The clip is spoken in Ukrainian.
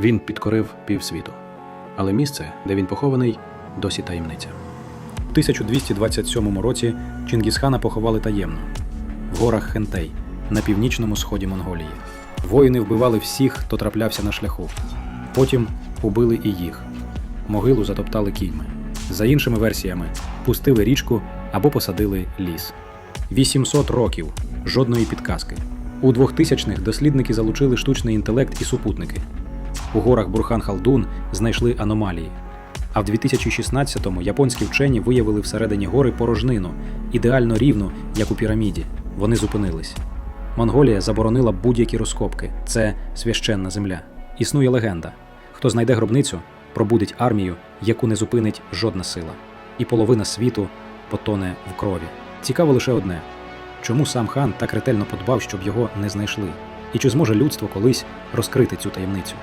Він підкорив півсвіту. Але місце, де він похований, досі таємниця. У 1227 році Чингісхана поховали таємно в горах Хентей на північному сході Монголії. Воїни вбивали всіх, хто траплявся на шляху. Потім убили і їх. Могилу затоптали кільми. За іншими версіями, пустили річку або посадили ліс. 800 років жодної підказки. У 2000-х дослідники залучили штучний інтелект і супутники. У горах Бурхан-Халдун знайшли аномалії. А в 2016-му японські вчені виявили всередині гори порожнину, ідеально рівну, як у піраміді. Вони зупинились. Монголія заборонила будь-які розкопки. Це священна земля. Існує легенда: хто знайде гробницю, пробудить армію, яку не зупинить жодна сила, і половина світу потоне в крові. Цікаво лише одне: чому сам хан так ретельно подбав, щоб його не знайшли, і чи зможе людство колись розкрити цю таємницю?